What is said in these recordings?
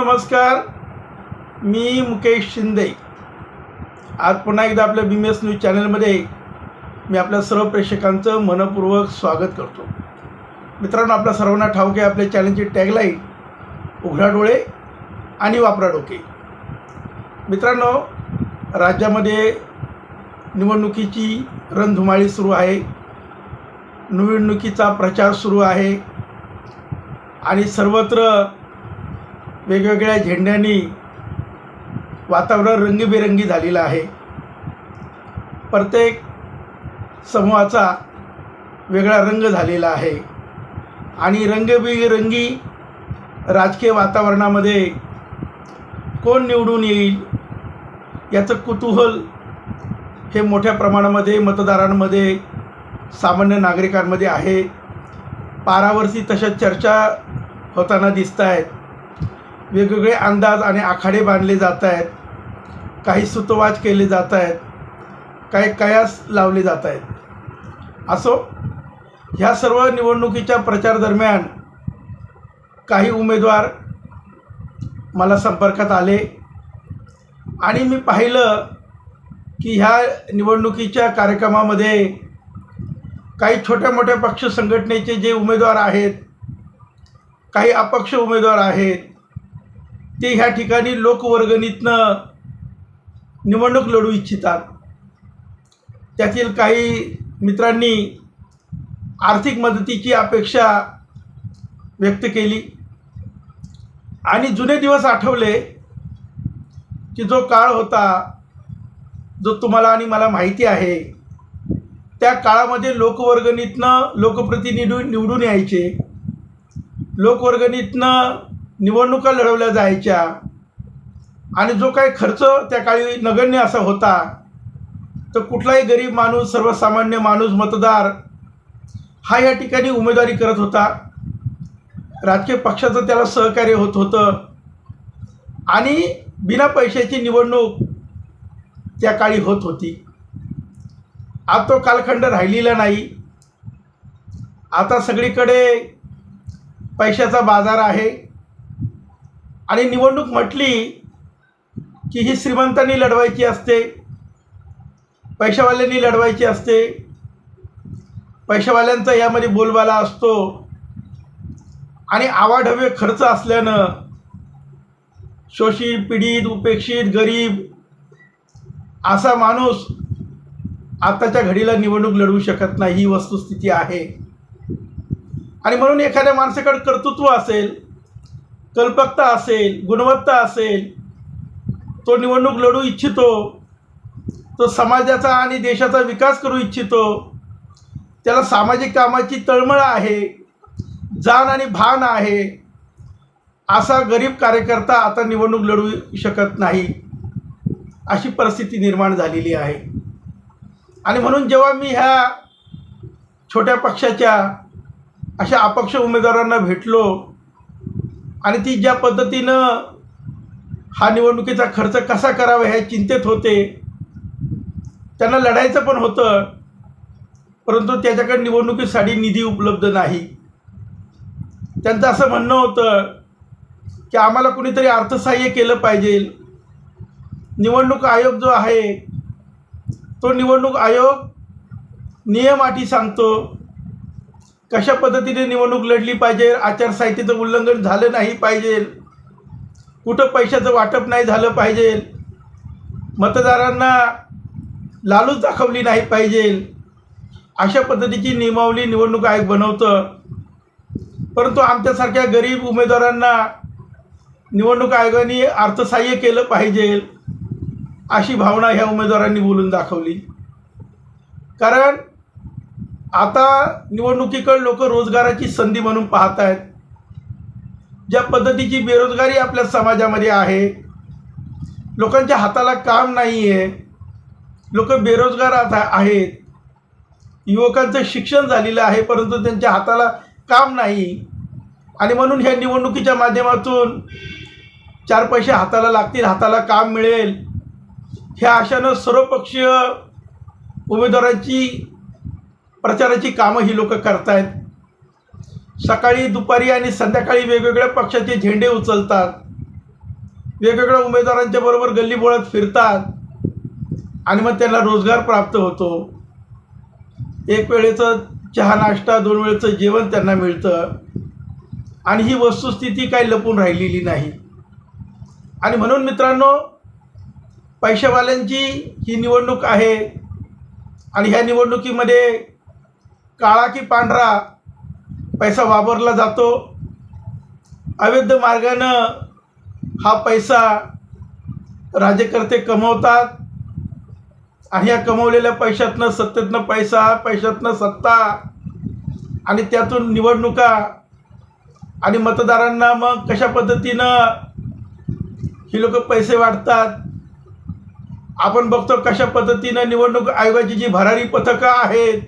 नमस्कार. मी मुकेश शिंदे. आज पुन्हा एकदा आपल्या बी एस न्यूज चॅनलमध्ये मी आपल्या सर्व प्रेक्षकांचं मनपूर्वक स्वागत करतो. मित्रांनो आपल्या सर्वांना ठाऊक आहे आपल्या चॅनलची टॅगलाईन उघडा डोळे आणि वापरा डोके. मित्रांनो राज्यामध्ये निवडणुकीची रणधुमाळी सुरू आहे. निवडणुकीचा प्रचार सुरू आहे. आणि सर्वत्र वेगवेगळ्या झेंड्यांनी वातावरण रंगीबेरंगी झालेलं आहे. प्रत्येक समूहाचा वेगळा रंग झालेला आहे. आणि रंगबिरंगी राजकीय वातावरणामध्ये कोण निवडून येईल याचं कुतूहल हे मोठ्या प्रमाणामध्ये मतदारांमध्ये सामान्य नागरिकांमध्ये आहे. पारावरती तशा चर्चा होताना दिसत आहेत वेगवेगळे अंदाज आणि आखाडे बांधले जात आहेत. काही सुतवाच केले जात आहेत. काही कयास लावले जात आहेत. असो ह्या सर्व निवडणुकीच्या प्रचार दरम्यान काही उमेदवार मला संपर्कात आले आणि मी पाहिलं की ह्या निवडणुकीच्या कार्यक्रमामध्ये काही छोट्या मोठ्या पक्ष संघटनेचे जे उमेदवार आहेत काही अपक्ष उमेदवार आहेत ते ह्या ठिकाणी लोकवर्गणीतनं निवडणूक लढू इच्छितात. त्यातील काही मित्रांनी आर्थिक मदतीची अपेक्षा व्यक्त केली. आणि जुने दिवस आठवले की जो काळ होता जो तुम्हाला आणि मला माहिती आहे त्या काळामध्ये लोकवर्गणीतनं लोकप्रतिनिधी निवडून यायचे. लोकवर्गणीतनं निवडणुका लढवल्या जायच्या आणि जो काही खर्च त्या काळी नगण्य असा होता तर कुठलाही गरीब माणूस सर्वसामान्य माणूस मतदार हा या ठिकाणी उमेदवारी करत होता. राजकीय पक्षाचं त्याला सहकार्य होत होतं. आणि बिना पैशाची निवडणूक त्या काळी होत होती. आता तो कालखंड राहिलेला नाही. आता सगळीकडे पैशाचा बाजार आहे. आणि निवडणूक म्हटली की ही श्रीमंतांनी लढवायची असते पैशावाल्यांनी लढवायची असते पैशावाल्यांचा यामध्ये बोलबाला असतो आणि आवाढव्य खर्च असल्यानं शोषित पीडित उपेक्षित गरीब असा माणूस आत्ताच्या घडीला निवडणूक लढवू शकत नाही ही वस्तुस्थिती आहे. आणि म्हणून एखाद्या माणसाकडे कर्तृत्व असेल कल्पकता असेल गुणवत्ता असेल तो निवडणूक लढू इच्छितो तो समाजाचा आणि देशाचा विकास करू इच्छितो त्याला सामाजिक कामाची तळमळ आहे जाण आणि भान आहे असा गरीब कार्यकर्ता आता निवडणूक लढू शकत नाही अशी परिस्थिती निर्माण झालेली आहे. आणि म्हणून जेव्हा मी ह्या छोट्या पक्षाच्या अशा अपक्ष उमेदवारांना भेटलो आणि ती ज्या पद्धतीनं हा निवडणुकीचा खर्च कसा करावा ह्या चिंतेत होते. त्यांना लढायचं पण होतं परंतु त्याच्याकडे निवडणुकीसाठी निधी उपलब्ध नाही. त्यांचं असं म्हणणं होतं की आम्हाला कुणीतरी अर्थसहाय्य केलं पाहिजे. निवडणूक आयोग जो आहे तो निवडणूक आयोग नियम अटी सांगतो. कशा पद्धतीने निवडणूक लढली पाहिजे? आचारसंहितेचं उल्लंघन झालं नाही पाहिजे. कुठं पैशाचं वाटप नाही झालं पाहिजे? मतदारांना लालूच दाखवली नाही पाहिजे. अशा पद्धतीची नियमावली निवडणूक आयोग बनवतं. परंतु आमच्यासारख्या गरीब उमेदवारांना निवडणूक आयोगाने अर्थसहाय्य केलं पाहिजे अशी भावना ह्या उमेदवारांनी बोलून दाखवली. कारण आता निवडणुकीकडे लोक रोजगाराची संधी म्हणून पाहत आहेत ज्या पद्धतीची बेरोजगारी आपल्या समाजामध्ये आहे. लोकांच्या हाताला काम नाही आहे लोक बेरोजगार आता आहेत. युवकांचं शिक्षण झालेलं आहे परंतु त्यांच्या हाताला काम नाही. आणि म्हणून ह्या निवडणुकीच्या माध्यमातून चार पैसे हाताला लागतील हाताला काम मिळेल. ह्या आशानं सर्वपक्षीय उमेदवारांची प्रचाराची कामं ही लोक करतायत. सकाळी दुपारी आणि संध्याकाळी वेगवेगळ्या पक्षाचे झेंडे उचलतात. वेगवेगळ्या उमेदवारांच्या बरोबर गल्लीबोळात फिरतात आणि मग त्यांना रोजगार प्राप्त होतो. एक वेळेचं चहा नाश्ता दोन वेळेचं जेवण त्यांना मिळतं. आणि ही वस्तुस्थिती काही लपून राहिलेली नाही. आणि म्हणून मित्रांनो पैशावाल्यांची ही निवडणूक आहे. आणि ह्या निवडणुकीमध्ये काळा की पांढरा पैसा वापरला जातो. अवैध मार्गानं हा पैसा राज्यकर्ते कमवतात. आणि या कमवलेल्या पैशातनं सत्तेतनं पैसा पैशातनं सत्ता आणि त्यातून निवडणुका आणि मतदारांना मग कशा पद्धतीनं ही लोक पैसे वाटतात आपण बघतो कशा पद्धतीनं निवडणूक आयोगाची जी भरारी पथकं आहेत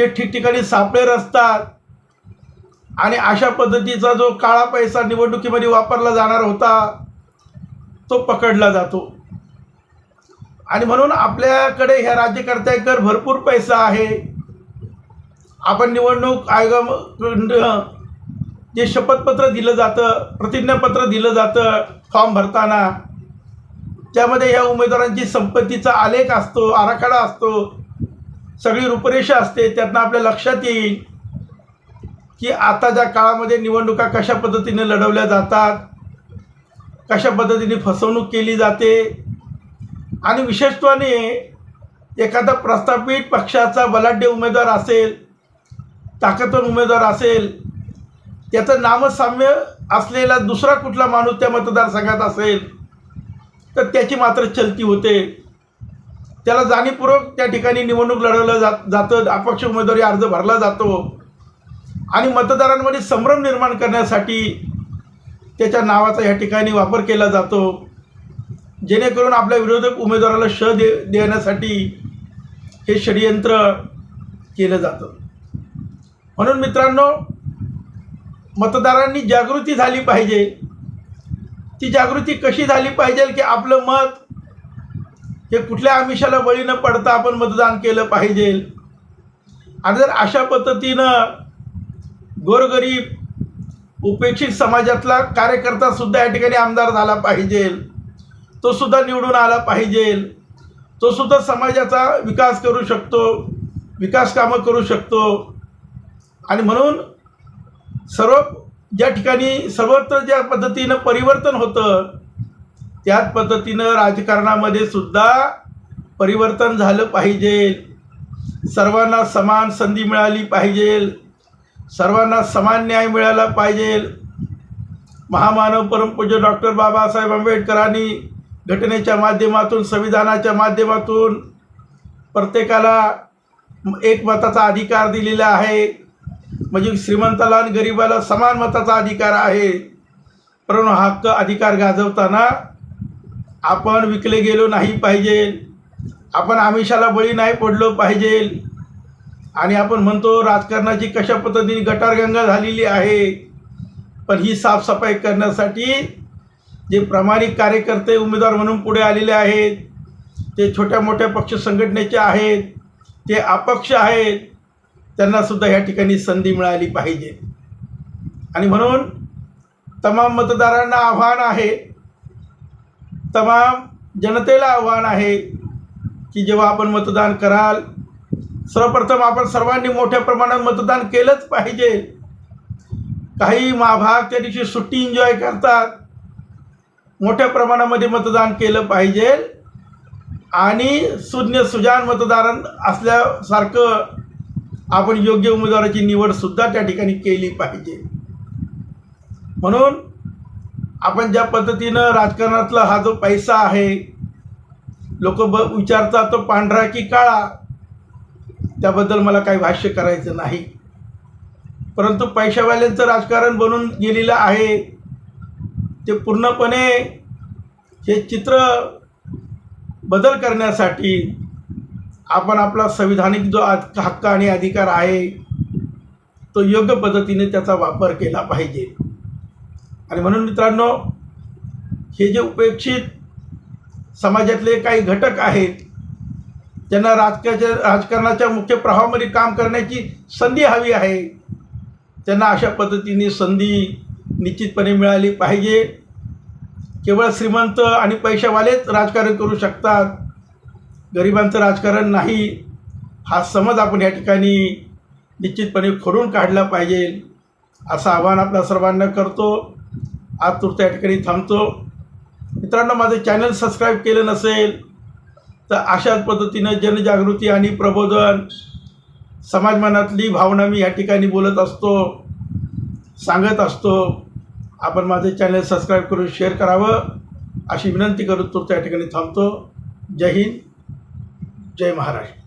ते ठिकठिकाणी सापळे असतात आणि अशा पद्धतीचा जो काळा पैसा निवडणुकीमध्ये वापरला जाणार होता तो पकडला जातो. आणि म्हणून आपल्याकडे ह्या राज्यकर्त्यांकर भरपूर पैसा आहे. आपण निवडणूक आयोग जे शपथपत्र दिलं जातं प्रतिज्ञापत्र दिलं जातं फॉर्म भरताना त्यामध्ये ह्या उमेदवारांची संपत्तीचा आलेख असतो आराखडा असतो. सगळी रूपरेषा असते त्यातनं आपल्या लक्षात येईल की आताच्या काळामध्ये निवडणुका कशा पद्धतीने लढवल्या जातात कशा पद्धतीने फसवणूक केली जाते आणि विशेषत्वाने एखादा प्रस्थापित पक्षाचा बलाढ्य उमेदवार असेल ताकदवर उमेदवार असेल त्याचं नामसाम्य असलेला दुसरा कुठला माणूस त्या मतदारसंघात असेल तर त्याची मात्र चलती होते. त्याला जाणीवपूर्वक त्या ठिकाणी निवडणूक लढवलं जात जातं. अपक्ष उमेदवारी अर्ज भरला जातो. आणि मतदारांमध्ये संभ्रम निर्माण करण्यासाठी त्याच्या नावाचा या ठिकाणी वापर केला जातो. जेणेकरून आपल्या विरोधक उमेदवाराला श दे देण्यासाठी हे षडयंत्र केलं जातं. म्हणून मित्रांनो मतदारांनी जागृती झाली पाहिजे. ती जागृती कशी झाली पाहिजे की आपलं मत हे कुठल्या आमिषाला बळी न पडता आपण मतदान केलं पाहिजे. आणि जर अशा पद्धतीनं गोरगरीब उपेक्षित समाजातला कार्यकर्ता सुद्धा या ठिकाणी आमदार झाला पाहिजे. तो सुद्धा निवडून आला पाहिजे. तो सुद्धा समाजाचा विकास करू शकतो विकास कामं करू शकतो. आणि म्हणून सर्व ज्या ठिकाणी सर्वत्र ज्या पद्धतीनं परिवर्तन होतं त्याच पद्धतीनं राजकारणामध्ये सुद्धा परिवर्तन झालं पाहिजे. सर्वांना समान संधी मिळाली पाहिजे. सर्वांना समान न्याय मिळाला पाहिजे. महामानव परमपूज्य डॉक्टर बाबासाहेब आंबेडकरांनी घटनेच्या माध्यमातून संविधानाच्या माध्यमातून प्रत्येकाला एक मताचा अधिकार दिलेला आहे. म्हणजे श्रीमंताला आणि गरिबाला समान मताचा अधिकार आहे. परंतु हक्क अधिकार गाजवताना आपण विकले गेलो नाही पाहिजे. आपण आमिषाला बळी नाही पडलो पाहिजे. आणि आपण म्हणतो राजकारणाची कशा पद्धतीने गटारगंगा झालेली आहे. पण ही साफसफाई करण्यासाठी जे प्रामाणिक कार्यकर्ते उमेदवार म्हणून पुढे आलेले आहेत ते छोट्या मोठ्या पक्ष संघटनेचे आहेत ते अपक्ष आहेत त्यांनासुद्धा ह्या ठिकाणी संधी मिळाली पाहिजे. आणि म्हणून तमाम मतदारांना आव्हान आहे तमाम जनतेला आव्हान आहे की जेव्हा आपण मतदान कराल सर्वप्रथम आपण सर्वांनी मोठ्या प्रमाणात मतदान केलंच पाहिजे. काही महाभाग त्या दिवशी सुट्टी एन्जॉय करतात. मोठ्या प्रमाणामध्ये मतदान केलं पाहिजे. आणि सुज्ञ सुजान मतदारां असल्यासारखं आपण योग्य उमेदवाराची निवडसुद्धा त्या ठिकाणी केली पाहिजे. म्हणून आपण ज्या पद्धतीनं राजकारणातला हा जो पैसा आहे लोक ब विचारतात तो पांढरा की काळा त्याबद्दल मला काही भाष्य करायचं नाही. परंतु पैशावाल्यांचं राजकारण बनून गेलेलं आहे. ते पूर्णपणे हे चित्र बदल करण्यासाठी आपण आपला संविधानिक जो हक्क आणि अधिकार आहे तो योग्य पद्धतीने त्याचा वापर केला पाहिजे. आणि म्हणून मित्रांनो हे जे उपेक्षित समाजातले काही घटक आहेत त्यांना राजकाच्या राजकारणाच्या मुख्य प्रवाहामध्ये काम करण्याची संधी हवी आहे त्यांना अशा पद्धतीने संधी निश्चितपणे मिळाली पाहिजे. केवळ श्रीमंत आणि पैशावालेच राजकारण करू शकतात. गरिबांचं राजकारण नाही. हा समज आपण या ठिकाणी निश्चितपणे खोडून काढला पाहिजे असं आव्हान आपल्या सर्वांना करतो. आज तुर्त या ठिकाणी थांबतो. मित्रांनो माझं चॅनल सबस्क्राईब केलं नसेल तर अशाच पद्धतीनं जनजागृती आणि प्रबोधन समाजमनातली भावना मी या ठिकाणी बोलत असतो सांगत असतो. आपण माझे चॅनल सबस्क्राईब करून शेअर करावं अशी विनंती करून तुर्त या ठिकाणी थांबतो. जय हिंद जय महाराष्ट्र.